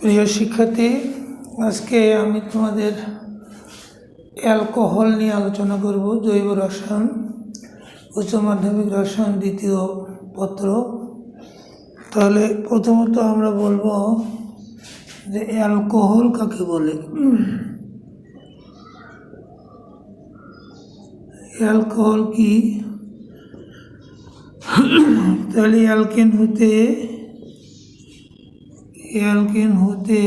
প্রিয় শিক্ষার্থী, আজকে আমি তোমাদের অ্যালকোহল নিয়ে আলোচনা করব, জৈব রসায়ন, উচ্চ মাধ্যমিক রসায়ন দ্বিতীয় পত্র। তাহলে প্রথমত আমরা বলব যে অ্যালকোহল কাকে বলে? অ্যালকোহল কি? তাহলে অ্যালকেন হতে অ্যালকেন হতে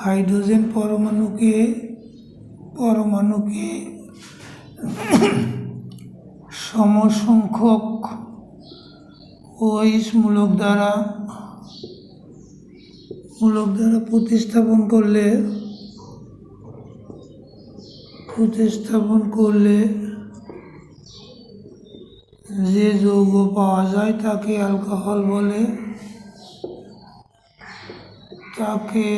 হাইড্রোজেন পরমাণুকে পরমাণুকে সমসংখ্যক ওইস মূলক দ্বারা মূলক দ্বারা প্রতিস্থাপন করলে প্রতিস্থাপন করলে যে যৌগ পাওয়া যায় তাকে অ্যালকোহল বলে। তাকে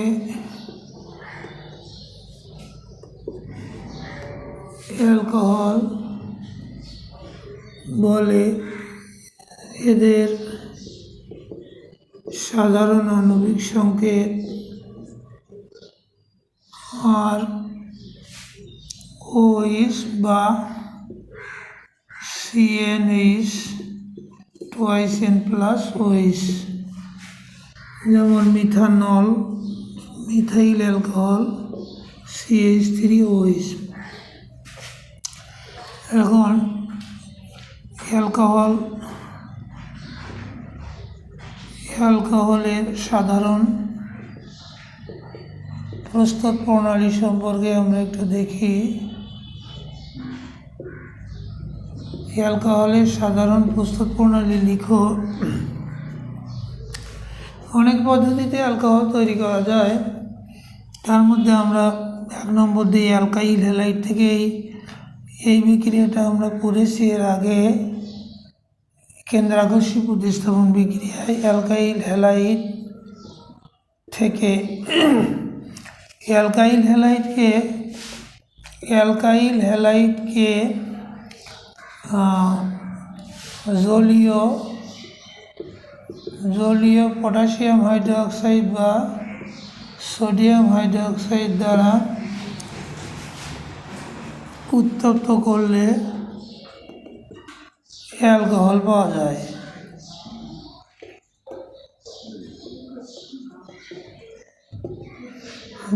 অ্যালকোহল বলে এদের সাধারণ আণবিক সংকেত আর ওইস বা C N H twice N plus OH যেমন methanol, methyl alcohol CH three OH এখন অ্যালকোহল, অ্যালকোহলের সাধারণ প্রস্তুত প্রণালী সম্পর্কে আমরা একটু দেখি। অ্যালকোহলের সাধারণ প্রস্তুত প্রণালী লিখো। অনেক পদ্ধতিতে অ্যালকোহল তৈরি করা যায়। তার মধ্যে আমরা এক নম্বর দিই অ্যালকাইল হ্যালাইট থেকেই এই বিক্রিয়াটা আমরা পড়েছি এর আগে কেন্দ্রাকর্ষী প্রতিস্থাপন বিক্রিয়ায় অ্যালকাইল হেলাইট থেকে অ্যালকাইল হেলাইটকে অ্যালকাইল হেলাইটকে জলীয় জলীয় পটাশিয়াম হাইড্রোক্সাইড বা সোডিয়াম হাইড্রোক্সাইড দ্বারা উত্তপ্ত করলে অ্যালকোহল পাওয়া যায়।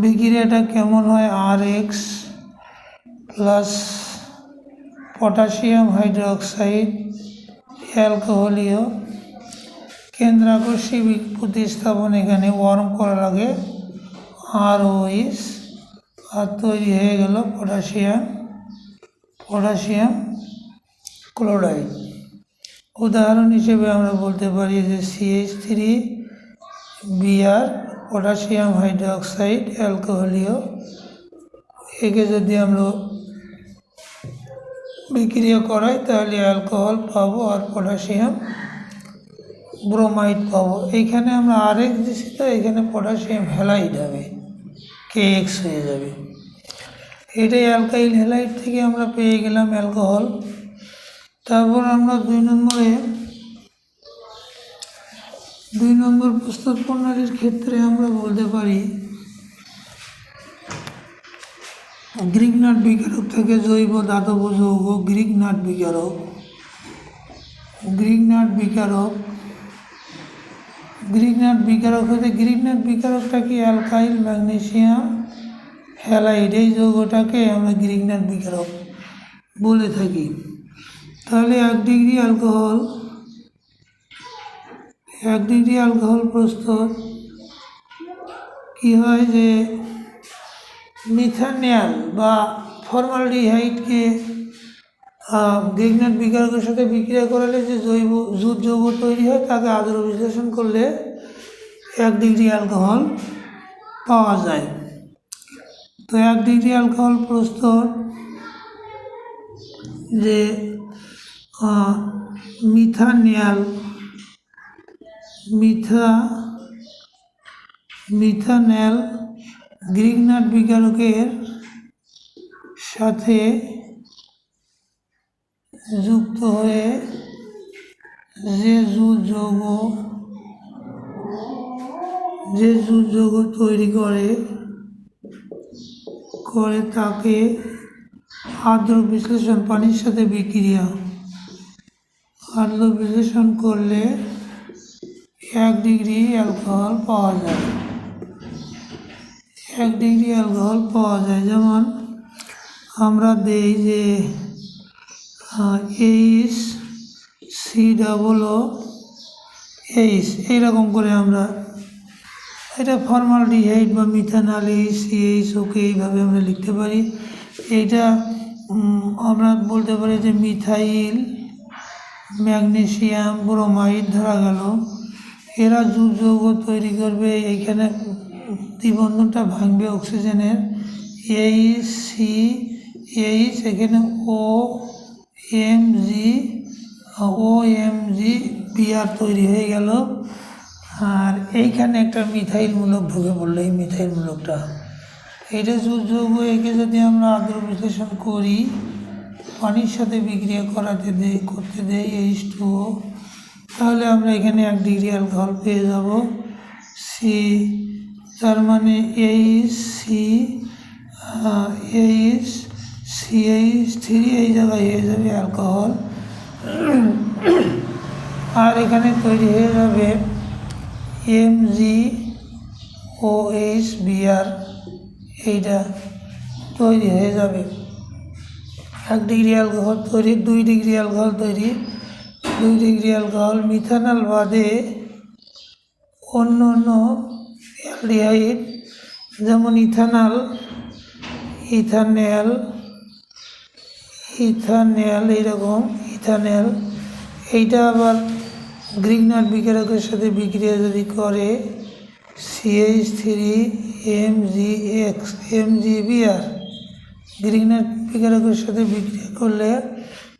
বিক্রিয়াটা কেমন হয়? R X plus potassium hydroxide অ্যালকোহলীয় কেন্দ্রাকর্ষী প্রতিস্থাপন এখানে ওয়ার্ম করার লাগে। আর ওইস আর তৈরি হয়ে গেল পটাশিয়াম পটাশিয়াম ক্লোরাইড। উদাহরণ হিসেবে আমরা বলতে পারি যে CH three BR, potassium hydroxide, অ্যালকোহলীয়। একে যদি আমরা বিক্রিয়া করাই, তাহলে অ্যালকোহল পাবো আর পটাশিয়াম ব্রোমাইড পাবো। এইখানে আমরা আর আরেক দিচ্ছি তো এখানে পটাশিয়াম হ্যালাইড হবে। কে এক্স হয়ে যাবে। এটাই অ্যালকাইল হ্যালাইড থেকে আমরা পেয়ে গেলাম অ্যালকোহল তারপর আমরা দুই নম্বরে, দুই নম্বর প্রস্তুত প্রণালীর ক্ষেত্রে আমরা বলতে পারি গ্রিকনাট বিকারক থেকে জৈব ধাতব যৌগ গ্রিকনাট বিকারক। গ্রিকনাট বিকারক গ্রিকনাট বিকারক হতে গ্রিকনাট বিকারকটা কি? অ্যালকাইল ম্যাগনেশিয়াম হ্যালাইড, এই যৌগটাকে আমরা গ্রিকনাট বিকারক বলে থাকি। তাহলে এক ডিগ্রি অ্যালকোহল, এক ডিগ্রি অ্যালকোহল প্রস্তুত কী হয় যে মিথানিয়াল বা ফর্মালডিহাইডকে গ্রিগনেট বিকারকের সাথে বিক্রিয়া করালে যে জৈব জুট যৌগ তৈরি হয়, তাকে আদর বিশ্লেষণ করলে এক ডিগ্রি অ্যালকোহল পাওয়া যায়। তো এক ডিগ্রি অ্যালকোহল প্রস্তুত যে মিথানিয়াল, মিথা মিথানেল গ্রিগনাট বিকারকের সাথে যুক্ত হয়ে যে যৌগ যে জুট যৌগ তৈরি করে করে তাকে আর্দ্র বিশ্লেষণ পানির সাথে বিক্রিয়া। আদ্র বিশ্লেষণ করলে এক ডিগ্রি অ্যালকোহল পাওয়া যায়। এক ডিগ্রি অ্যালকোহল পাওয়া যায়। যেমন আমরা দেই যে H C double O H এইরকম করে আমরা এটা ফর্মালডিহাইড বা মিথানল এইচ সিএইচ ওকে এইভাবে আমরা লিখতে পারি। এইটা আমরা বলতে পারি যে মিথাইল ম্যাগনেসিয়াম ব্রোমাইড ধরা গেল। এরা যৌগ যৌগ তৈরি করবে, এইখানে দ্বিবন্ধনটা ভাঙবে অক্সিজেনের এইচ সি এইচ এখানে O M G, O M G BR তৈরি হয়ে গেল। আর এইখানে একটা মিথাইল মূলক ঢুকে পড়ল, এই মিথাইল মূলকটা এটা যৌগ একে যদি আমরা আদ্র বিশ্লেষণ করি, পানির সাথে বিক্রিয়া করাতে দেই করতে দেই এইচ টু ও তাহলে আমরা এখানে এক ডিগ্রি অ্যালকোহল পেয়ে যাব। সি তার মানে H C H C H three এই জায়গায় হয়ে যাবে অ্যালকোহল আর এখানে তৈরি হয়ে যাবে M G O H BR এইটা তৈরি হয়ে যাবে। এক ডিগ্রি অ্যালকোহল তৈরি, দুই ডিগ্রি অ্যালকোহল তৈরি। দুই ডিগ্রি অ্যালকোহল মিথানল বাদে অন্য অন্য অ্যালডিহাইড যেমন ইথানল ইথানেল ইথানেল এইরকম ইথানেল এইটা আবার গ্রিগনার বিকারকের সাথে বিক্রিয়া যদি করে CH three M G X, M G BR Grignard বিকারকের সাথে বিক্রিয়া করলে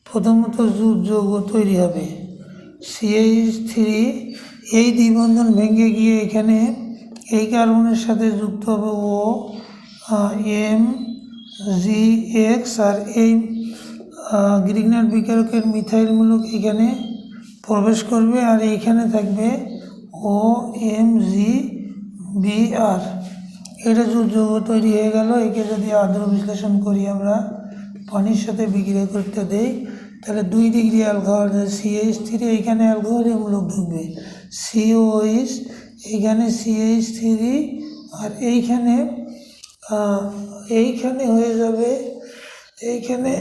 প্রথমত যৌগ তৈরি হবে। সিএইচ থ্রি এই দ্বিবন্ধন ভেঙে গিয়ে এখানে এই কার্বনের সাথে যুক্ত হবে ও এম জি এক্স আর এই গ্রিগনার বিকারকের মিথাইলমূলক এখানে প্রবেশ করবে আর এইখানে থাকবে ও এম জি বি আর। এটা যৌগ তৈরি হয়ে গেল, একে যদি আদ্র বিশ্লেষণ করি আমরা, পানির সাথে বিক্রিয়া করতে দেই, তাহলে দুই ডিগ্রি অ্যালকোহল সিএইচ থ্রি এইখানে অ্যালকোহলের মূলক ঢুকবে। সিওএইচ এইখানে সিএইচ থ্রি আর এইখানে এইখানে হয়ে যাবে এইখানে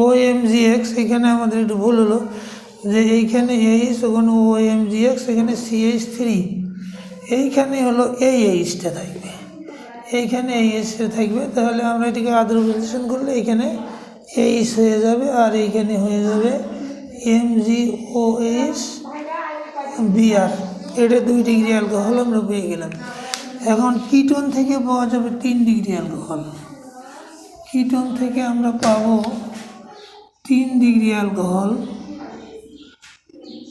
ও এম জি এক্স এখানে আমাদের একটু ভুল হলো, যে এইখানে এইচ ওখানে ও এম জি এক্স এখানে সি এইচ থ্রি এইখানে হলো এই এইচটা থাকবে। এইখানে এই এইচটা থাকবে, তাহলে আমরা এটাকে আদ্র বিশ্লেষণ করলে এখানে এইচ হয়ে যাবে, আর এইখানে হয়ে যাবে M G O H BR এটা দুই ডিগ্রি অ্যালকোহল আমরা পেয়ে গেলাম। এখন কিটন থেকে পাওয়া যাবে তিন ডিগ্রি অ্যালকোহল কিটন থেকে আমরা পাব তিন ডিগ্রি অ্যালকোহল,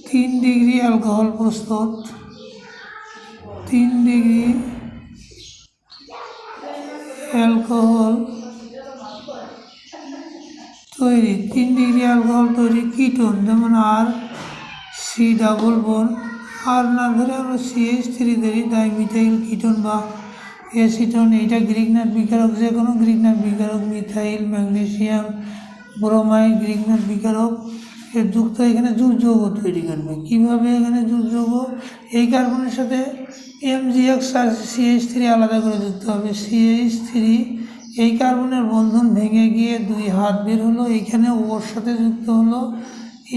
তিন ডিগ্রি অ্যালকোহল প্রস্তুত, তিন ডিগ্রি অ্যালকোহল তৈরি, তিন ডিগ্রি অ্যালকোহল তৈরি কিটোন, যেমন আর, সি, ডাবল বোন, আর না ধরে আমরা সিএইচ থ্রি ধরি, ডাইমিথাইল কিটোন বা অ্যাসিটন এইটা গ্রিগনার বিকারক যে কোনো গ্রিগনার বিকারক, মিথাইল, ম্যাগনেসিয়াম, ব্রোমাইড গ্রিগনার বিকারক, এর যুক্ত এখানে জুট যৌগ তৈরি করবে। কীভাবে এখানে জুট যৌগ? এই কার্বনের সাথে এম জি এক্স আর সিএইচ থ্রি আলাদা করে যুক্ত হবে। সিএইচ থ্রি, এই কার্বনের বন্ধন ভেঙে গিয়ে দুই হাত বের হলো এইখানে ওর সাথে যুক্ত হলো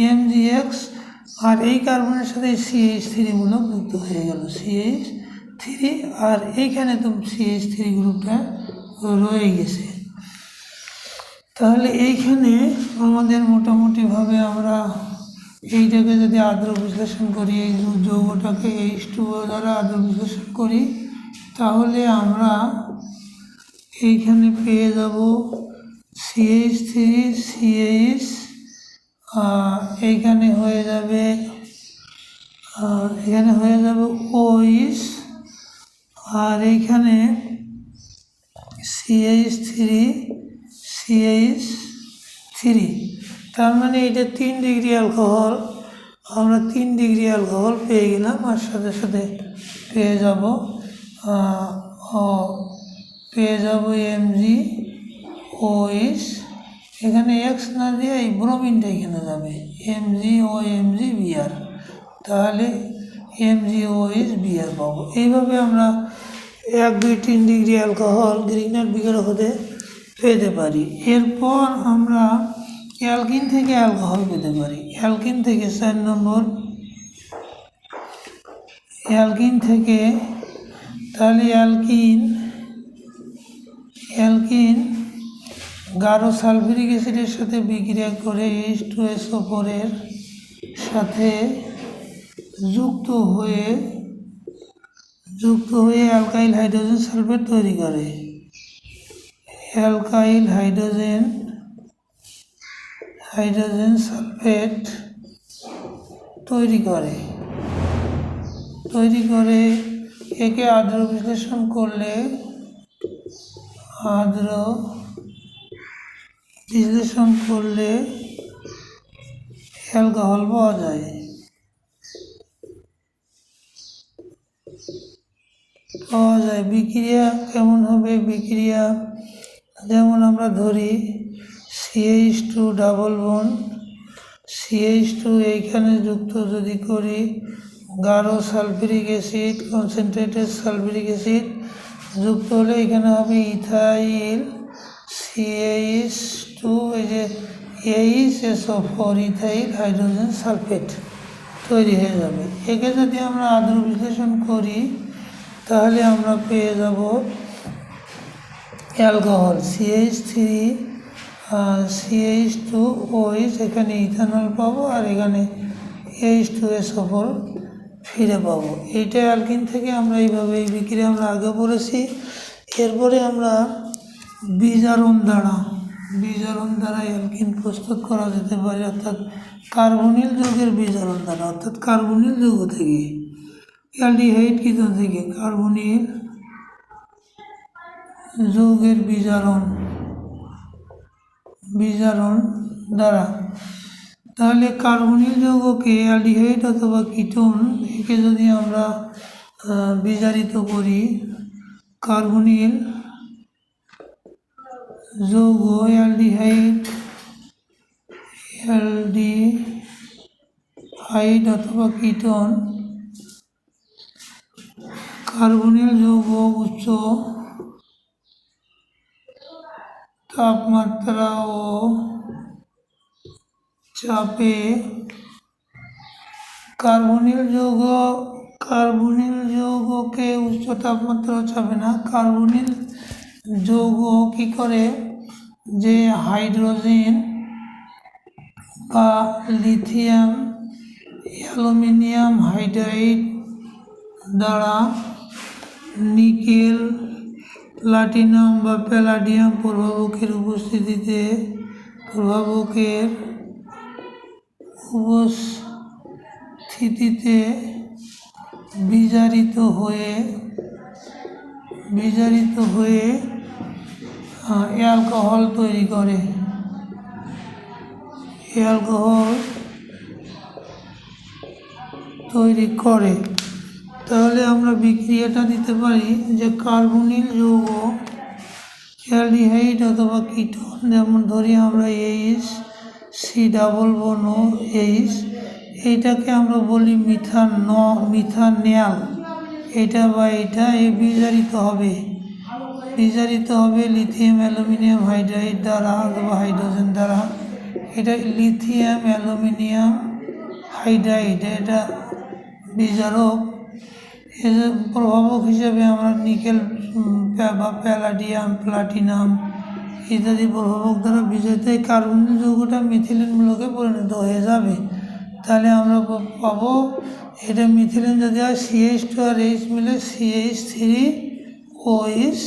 এম জি এক্স, আর এই কার্বনের সাথে সিএইচ থ্রি মূলক যুক্ত হয়ে গেল। সিএইচ থ্রি আর এইখানে তো সিএইচ থ্রি গ্রুপটা রয়ে গেছে। তাহলে এইখানে আমাদের মোটামুটিভাবে আমরা এইটাকে যদি আদ্র বিশ্লেষণ করি, এই যৌগটাকে এইচ টু দ্বারা আদ্র বিশ্লেষণ করি, তাহলে আমরা এইখানে পেয়ে যাব সিএইচ থ্রি, সিএইচ এইখানে হয়ে যাবে এখানে হয়ে যাবে ওইস আর এইখানে সিএইচ থ্রি সিএইচ থ্রি তার মানে এটা তিন ডিগ্রি অ্যালকোহল আমরা তিন ডিগ্রি অ্যালকোহল পেয়ে গেলাম আর সাথে সাথে পেয়ে যাব পেয়ে যাব এমজি ওএস এখানে এক্স না দিয়ে এই ব্রোমিনটা এখানে যাবে এমজি ও এমজি বিআর তাহলে এমজি ওএস বিআর পাবো। এইভাবে আমরা এক দুই তিন ডিগ্রি অ্যালকোহল গ্রিনার বিঘের হতে পেতে পারি। এরপর আমরা অ্যালকিন থেকে অ্যালকোহল পেতে পারি। অ্যালকিন থেকে চার নম্বর। অ্যালকিন থেকে তাহলে অ্যালকিন অ্যালকিন গাঢ় সালফিউরিক অ্যাসিডের সাথে বিক্রিয়া করে এইচ টু এসও ফোরের সাথে যুক্ত হয়ে যুক্ত হয়ে অ্যালকাইল হাইড্রোজেন সালফেট তৈরি করে। অ্যালকাইল হাইড্রোজেন হাইড্রোজেন সালফেট তৈরি করে। তৈরি করে একে আর্দ্র বিশ্লেষণ করলে আর্দ্র বিশ্লেষণ করলে অ্যালকোহল পাওয়া যায়। পাওয়া যায়। বিক্রিয়া কেমন হবে? বিক্রিয়া যেমন আমরা ধরি CH two double bond CH two এইখানে যুক্ত যদি করি, গাঢ় sulphuric acid concentrated sulphuric acid যুক্ত হলে এখানে হবে ইথাইল সিএইচ টু এই যে H SO four ethyl, hydrogen sulphate তৈরি হয়ে যাবে। একে যদি আমরা আদ্র বিশ্লেষণ করি তাহলে আমরা পেয়ে যাব alcohol CH three CH two OH এখানে ইথানল পাবো আর এখানে এইচ টু এস ওপর ফিরে পাবো। এইটা অ্যালকিন থেকে আমরা এইভাবে এই বিক্রিয়া আমরা আগে পড়েছি এরপরে আমরা বিজারণ দ্বারা বিজারণ দ্বারা অ্যালকিন প্রস্তুত করা যেতে পারে, অর্থাৎ কার্বনিল যৌগের বিজারণ দ্বারা, অর্থাৎ কার্বনিল যৌগ থেকে। অ্যালডিহাইড কিতন থেকে কার্বনিল যৌগের বিজারণ বিজারণ দ্বারা। তাহলে কার্বনিল যৌগকে অ্যালডিহাইড অথবা কিটোন একে যদি আমরা বিজারিত করি কার্বনিল যৌগ অ্যালডিহাইড অ্যালডিহাইড অথবা কিটোন কার্বনিল যৌগ উচ্চ তাপমাত্রা ও চাপে কার্বনিল যৌগ, কার্বনিল যৌগকে উচ্চ তাপমাত্রা চাপে না। কার্বনিল যৌগ কি করে? যে হাইড্রোজেন বা লিথিয়াম, অ্যালুমিনিয়াম হাইড্রাইড দ্বারা নিকেল প্লাটিনাম বা প্যালাডিয়াম প্রভাবকের উপস্থিতিতে প্রভাবকের উপস্থিতিতে বিজারিত হয়ে বিজারিত হয়ে অ্যালকোহল তৈরি করে। অ্যালকোহল তৈরি করে। তাহলে আমরা বিক্রিয়াটা দিতে পারি যে কার্বনিল যৌগ অ্যালডিহাইড অথবা কিটোন, যেমন ধরি আমরা H C double bond H এইটাকে আমরা বলি মিথান, ন, মিথানেল। এটা বা এটা এই বিজারিত হবে। বিজারিত হবে লিথিয়াম অ্যালুমিনিয়াম হাইড্রাইড দ্বারা অথবা হাইড্রোজেন দ্বারা। এটা লিথিয়াম অ্যালুমিনিয়াম হাইড্রাইড, এটা বিজারক। এর প্রভাবক হিসেবে আমরা নিকেল বা প্যালাডিয়াম, প্লাটিনাম ইত্যাদি প্রভাবক দ্বারা বিজারিত এই কার্বনিল যৌগটা মিথিলিন মূলকে পরিণত হয়ে যাবে। তাহলে আমরা পাবো এটা মিথিলিন যদি হয় সিএইচ টু আর এইচ মিলে সিএইচ থ্রি ওইচ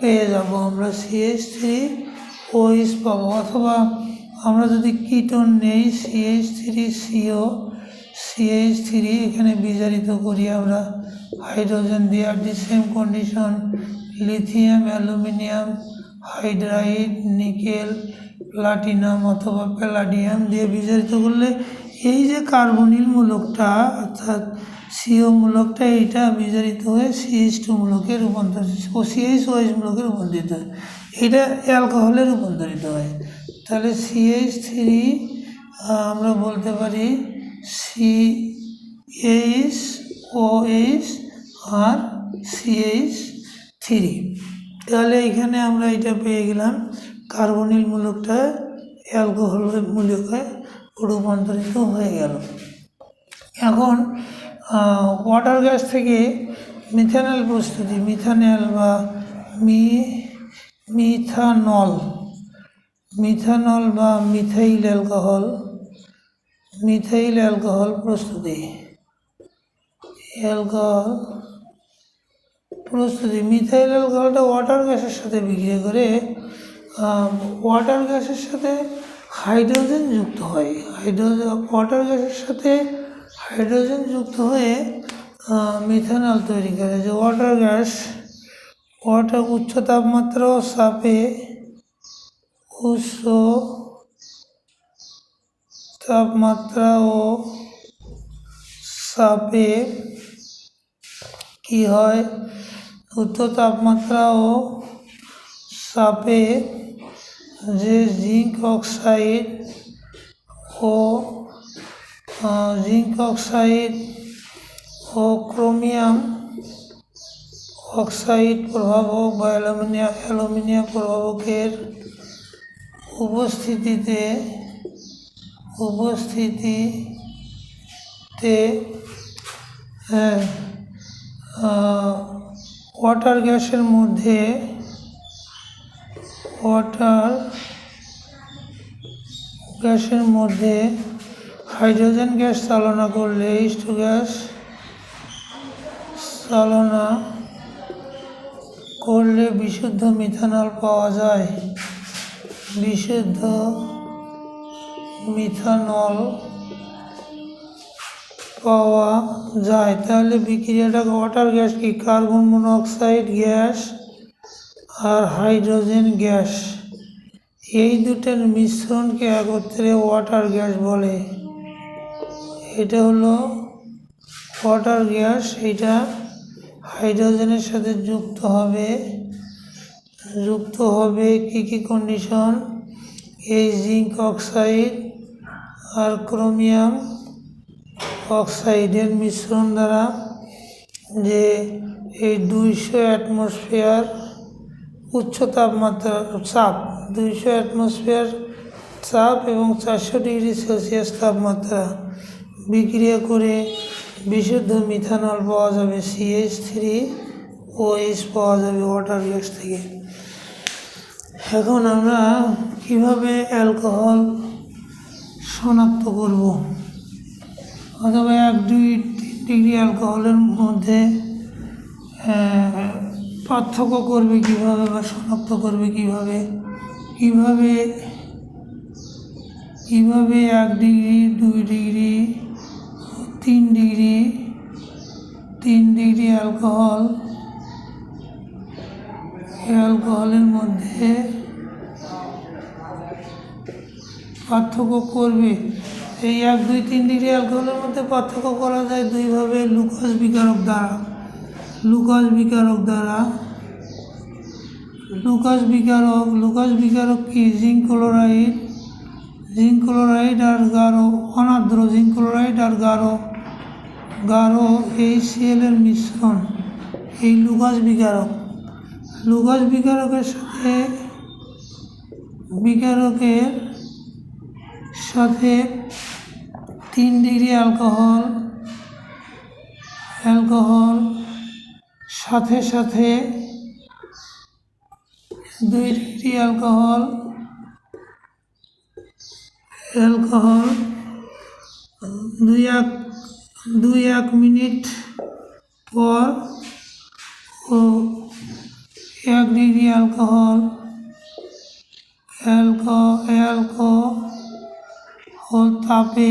পেয়ে যাব আমরা। সিএইচ থ্রি ওইচ পাবো অথবা আমরা যদি কিটোন নেই CH three CO CH three এখানে বিজারিত করি আমরা। হাইড্রোজেন দিয়ে আর the same condition lithium aluminium hydride nickel platinum অথবা প্যালাডিয়াম দিয়ে বিজারিত করলে এই যে কার্বনিল মূলকটা, অর্থাৎ সিও মূলকটা, এইটা বিজারিত হয়ে সিএইচ টু মূলকে রূপান্তরিত ও সিএইচ ওএইচ মূলকে রূপান্তরিত হয়। এটা অ্যালকোহলে রূপান্তরিত হয়। তাহলে সিএইচ থ্রি আমরা বলতে পারি সি এইচ ও এইচ আর সিএইচ থ্রি তাহলে এখানে আমরা এটা পেয়ে গেলাম কার্বনিল মূলকটা অ্যালকোহল মূলকে রূপান্তরিত হয়ে গেল। এখন ওয়াটার গ্যাস থেকে মিথানল প্রস্তুতি মিথানল বা মি মিথানল মিথানল বা মিথাইল অ্যালকোহল মিথাইল অ্যালকোহল প্রস্তুতি। অ্যালকোহল প্রস্তুতি, মিথাইল অ্যালকোহলটা ওয়াটার গ্যাসের সাথে বিক্রিয়া করে ওয়াটার গ্যাসের সাথে হাইড্রোজেন যুক্ত হয়। হাইড্রোজেন ওয়াটার গ্যাসের সাথে হাইড্রোজেন যুক্ত হয়ে মিথানল তৈরি করে। যে ওয়াটার গ্যাস ওয়াটার উচ্চ তাপমাত্রা চাপে, উচ্চ তাপমাত্রা ও চাপে কি হয়? উচ্চ তাপমাত্রা ও চাপে যে জিঙ্ক অক্সাইড ও জিঙ্ক অক্সাইড ও ক্রোমিয়াম অক্সাইড প্রভাবক বা অ্যালুমিনিয়াম অ্যালুমিনিয়াম প্রভাবকের উপস্থিতিতে উপস্থিতিতে হ্যাঁ ওয়াটার গ্যাসের মধ্যে ওয়াটার গ্যাসের মধ্যে হাইড্রোজেন গ্যাস চালনা করলে এইচ টু গ্যাস চালনা করলে বিশুদ্ধ মিথানল পাওয়া যায়। বিশুদ্ধ মিথানল পাওয়া যায়। তাহলে বিক্রিয়াটা ওয়াটার গ্যাস কি? কার্বন মনোক্সাইড গ্যাস আর হাইড্রোজেন গ্যাস। এই দুটোর মিশ্রণকে একত্রে ওয়াটার গ্যাস বলে। এটা হলো ওয়াটার গ্যাস, এটা হাইড্রোজেনের সাথে যুক্ত হবে। যুক্ত হবে কি কি কন্ডিশন এই জিঙ্ক অক্সাইড আর ক্রোমিয়াম অক্সাইডের মিশ্রণ দ্বারা যে এই দুইশো অ্যাটমসফিয়ার উচ্চ তাপমাত্রা চাপ, দুইশো অ্যাটমসফিয়ার চাপ এবং চারশো ডিগ্রি সেলসিয়াস তাপমাত্রা বিক্রিয়া করে বিশুদ্ধ মিথানল পাওয়া যাবে সিএইচ থ্রি ও এইচ পাওয়া যাবে ওয়াটার গ্যাস থেকে। এখন আমরা কীভাবে অ্যালকোহল শনাক্ত করব। অথবা এক, দুই, তিন ডিগ্রি অ্যালকোহলের মধ্যে পার্থক্য করবে কীভাবে বা শনাক্ত করবে কীভাবে? কীভাবে কীভাবে এক ডিগ্রি, দুই ডিগ্রি, তিন ডিগ্রি তিন ডিগ্রি অ্যালকোহল অ্যালকোহলের মধ্যে পার্থক্য করবে। এই এক, দুই, তিন ডিগ্রি অ্যালকোহলের মধ্যে পার্থক্য করা যায় দুইভাবে লুকাস বিকারক দ্বারা। লুকাস বিকারক দ্বারা। লুকাস বিকারক লুকাস বিকারক কি? Zinc chloride. জিঙ্ক ক্লোরাইড আর গাঢ়, অনার্দ্র জিঙ্ক ক্লোরাইড আর গাঢ় গাঢ় এই সিএলের মিশ্রণ, এই লুকাস বিকারক। লুকাস বিকারকের সাথে বিকারকের সাথে তিন ডিগ্রি অ্যালকোহল অ্যালকোহল, সাথে সাথে দুই ডিগ্রি অ্যালকোহল অ্যালকোহল, দুই এক দুই এক মিনিট পর ও এক ডিগ্রি অ্যালকোহল, অ্যালকো অ্যালকোহল তাপে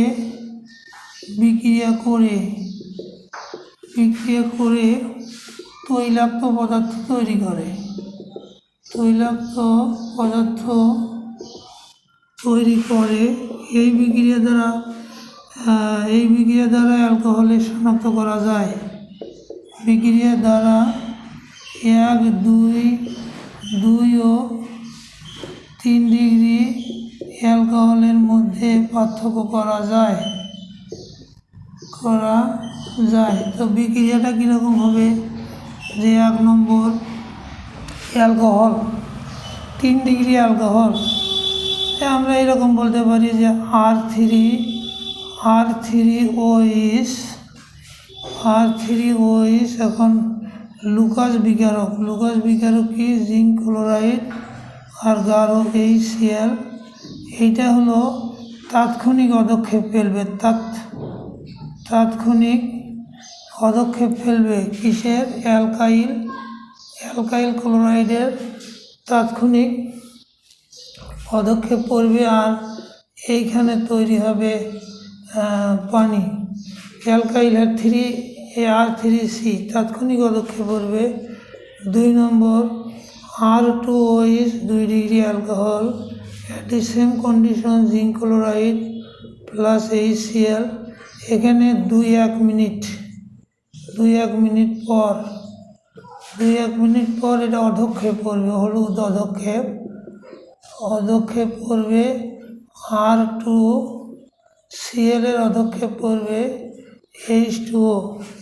বিক্রিয়া করে বিক্রিয়া করে তৈলাক্ত পদার্থ তৈরি করে। তৈলাক্ত পদার্থ তৈরি করে, এই বিক্রিয়া দ্বারা এই বিক্রিয়া দ্বারা অ্যালকোহলের শনাক্ত করা যায়। বিক্রিয়া দ্বারা এক, দুই দুই ও তিন ডিগ্রি অ্যালকোহলের মধ্যে পার্থক্য করা যায়? করা যায়। তো বিক্রিয়াটা কীরকম হবে? যে এক নম্বর অ্যালকোহল। তিন ডিগ্রি অ্যালকোহল। আমরা এরকম বলতে পারি যে R three R three O H R three O H এখন লুকাস বিকারক। লুকাস বিকারক কি জিঙ্ক ক্লোরাইড আর গাঢ় এইচ সিএল এইটা হলো তাৎক্ষণিক পদক্ষেপ ফেলবে। তাৎ, তাৎক্ষণিক পদক্ষেপ ফেলবে কিসের? অ্যালকাইল অ্যালকাইল ক্লোরাইডের তাৎক্ষণিক পদক্ষেপ পড়বে আর এইখানে তৈরি হবে পানি। অ্যালকাইল আর থ্রি, এ আর থ্রি সি তাৎক্ষণিক পদক্ষেপ পড়বে দুই নম্বর, আর টু ওইস দুই degree alcohol at the same condition zinc chloride plus HCl এখানে দুই এক মিনিট, দুই এক মিনিট পর, দুই এক মিনিট পর এটা অধক্ষেপ করবে, হলুদ অধক্ষেপ অধক্ষেপ করবে আর টু সিএলের অধক্ষেপ করবে এইচ টু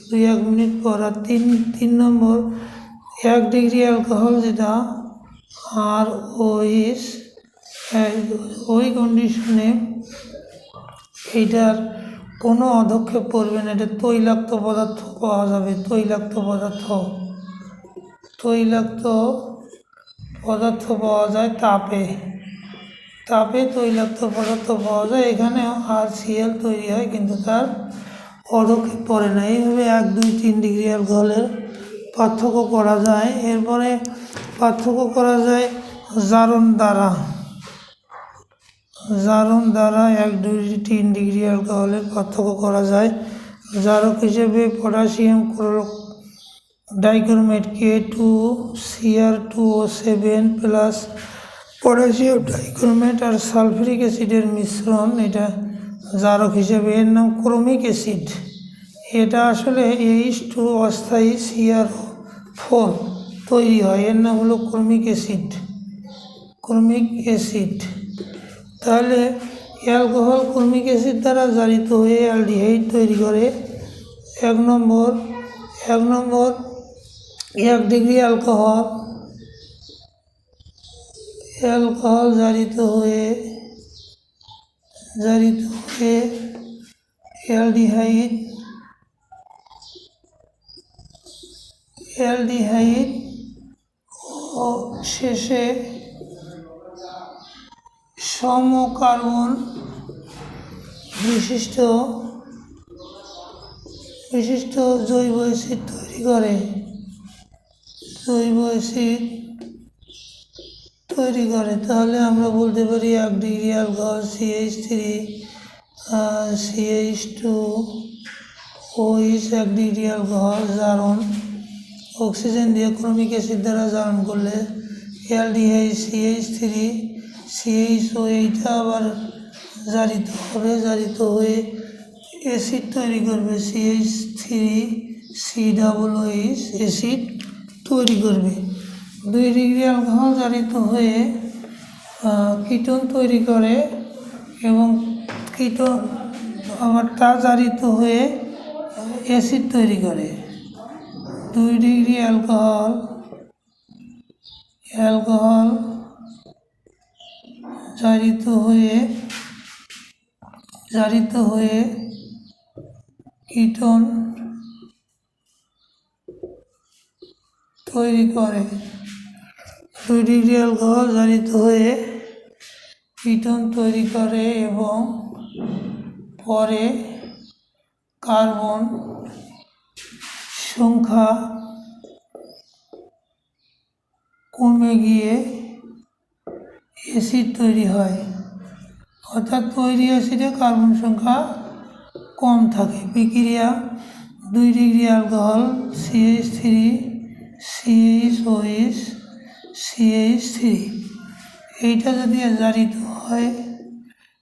দুই এক মিনিট পর, আর তিন তিন নম্বর, এক ডিগ্রি অ্যালকোহল যেটা আর ওইস ওই কন্ডিশনে এইটার কোনো অধক্ষেপ পড়বে না। এটা তৈলাক্ত পদার্থ পাওয়া যাবে, তৈলাক্ত পদার্থ। তৈলাক্ত পদার্থ পাওয়া যায় তাপে। তাপে তৈলাক্ত পদার্থ পাওয়া যায়। এখানে আর সিএল তৈরি হয়, কিন্তু তার পদক্ষেপ পড়ে না। এইভাবে এক, দুই, তিন ডিগ্রি অ্যালকোহলের পার্থক্য করা যায়। এরপরে পার্থক্য করা যায় জারণ দ্বারা। জারণ দ্বারা এক দুই তিন ডিগ্রি অ্যালকোহলের পার্থক্য করা যায়। জারক হিসেবে potassium, chloro dichromate K two Cr two O seven plus potassium dichromate আর সালফিউরিক অ্যাসিডের মিশ্রণ এটা। জারক হিসেবে এর নাম ক্রমিক অ্যাসিড। এটা আসলে এইচ টু অস্থায়ী সিআর ফোর তৈরি হয়। এর নাম হলো ক্রমিক অ্যাসিড। ক্রমিক অ্যাসিড। তাহলে অ্যালকোহল ক্রমিক অ্যাসিড দ্বারা জারিত হয়ে অ্যালডিহাইড তৈরি করে এক নম্বর এক নম্বর এক ডিগ্রি অ্যালকোহল অ্যালকোহল জারিত হয়ে জারিত হয়ে অ্যালডিহাইড অ্যালডিহাইড ও শেষে সমকার্বন বিশিষ্ট বিশিষ্ট জৈব অ্যাসিড তৈরি করে। জৈব অ্যাসিড তৈরি করে। তাহলে আমরা বলতে পারি এক degree alcohol C H three C H two OH এক ডিগ্রি অ্যালকোহল জারণ, অক্সিজেন দিয়ে ক্রমিক অ্যাসিড দ্বারা জারণ করলে অ্যালডিহাইড সিএইচ থ্রি সিএইচও এইটা আবার জারিত হবে, জারিত হয়ে অ্যাসিড তৈরি করবে C H three C double H acid তৈরি করবে। দুই ডিগ্রি অ্যালকোহল জারিত হয়ে কীটন তৈরি করে এবং কীটন আবার তা জারিত হয়ে অ্যাসিড তৈরি করে। দুই ডিগ্রি অ্যালকোহল অ্যালকোহল জারিত হয়ে জারিত হয়ে কীটন তৈরি করে। ডিগ্রি অ্যালকোহল জারিত হয়ে কীটন তৈরি করে এবং পরে কার্বন সংখ্যা কমে গিয়ে অ্যাসিড তৈরি হয়। অর্থাৎ তৈরি অ্যাসিডে কার্বন সংখ্যা কম থাকে। বিক্রিয়া দুই degree alcohol C H three C H OH C H three এইটা যদি জারিত হয়,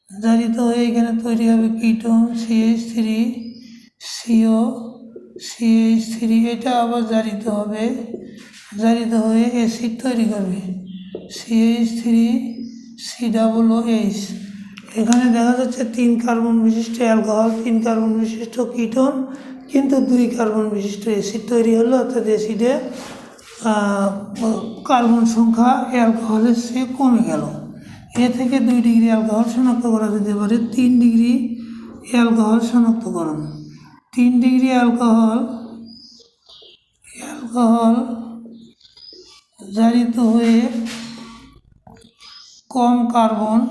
জারিত হয়ে এখানে তৈরি হবে ketone C H three C O C H three এটা আবার জারিত হবে, জারিত হয়ে অ্যাসিড তৈরি করবে। C H three C double O H এখানে দেখা যাচ্ছে তিন কার্বন বিশিষ্ট অ্যালকোহল, তিন কার্বন বিশিষ্ট কিটোন, কিন্তু দুই কার্বন বিশিষ্ট অ্যাসিড তৈরি হলো, অর্থাৎ অ্যাসিডে কার্বন সংখ্যা অ্যালকোহলের চেয়ে কমে গেল। এ থেকে দুই ডিগ্রি অ্যালকোহল শনাক্ত করা যেতে পারে, তিন ডিগ্রি অ্যালকোহল শনাক্তকরণ। তিন ডিগ্রি অ্যালকোহল অ্যালকোহল জারিত হয়ে কম কার্বন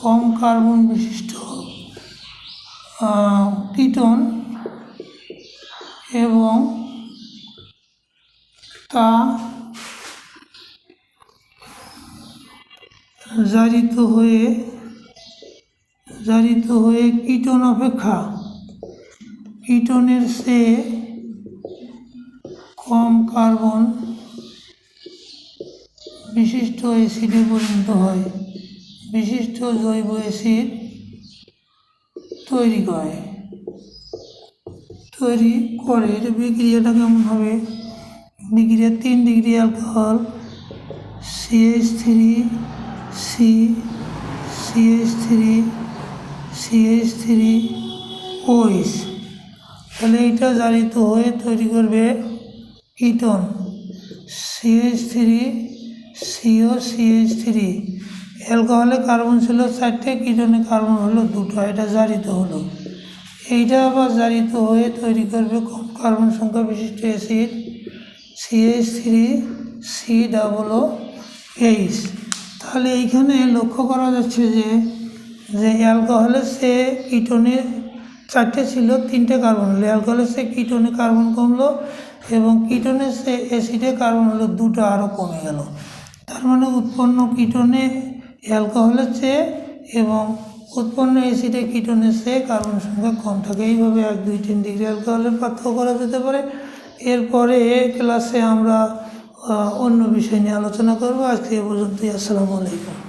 কম কার্বন বিশিষ্ট কিটোন এবং তা জারিত হয়ে জারিত হয়ে কিটোন অপেক্ষা। কিটোনের চেয়ে কম কার্বন বিশিষ্ট অ্যাসিডে পরিণত হয়, বিশিষ্ট জৈব অ্যাসিড তৈরি করে। তৈরি করে এটা বিক্রিয়াটা কেমন হবে বিক্রিয়া তিন degree alcohol C H three C C H three C H three OH তাহলে এইটা জারিত হয়ে তৈরি করবে ketone C H three C O C H three অ্যালকোহলে carbon ছিল চারটে কিটোনে কার্বন হলো দুটো, এটা জারিত হলো। এইটা আবার জারিত হয়ে তৈরি করবে কম কার্বন সংখ্যা বিশিষ্ট acid C H three C double O H তাহলে এইখানে লক্ষ্য করা যাচ্ছে যে যে অ্যালকোহলের সে কিটোনে চারটে ছিল, তিনটে কার্বন হলো। অ্যালকোহলের সে কিটোনে কার্বন কমলো এবং কিটোনের সে অ্যাসিডে কার্বন হলো দুটো আরও কমে গেল। তার মানে উৎপন্ন কীটনে অ্যালকোহলের চেয়ে এবং উৎপন্ন অ্যাসিডে কীটনের চেয়ে কার্বন সংখ্যা কম থাকে। এইভাবে এক দুই তিন ডিগ্রি অ্যালকোহলের পার্থক্য করা যেতে পারে। এরপরে ক্লাসে আমরা অন্য বিষয় নিয়ে আলোচনা করব। আজকে এ পর্যন্তই। আসসালামু আলাইকুম।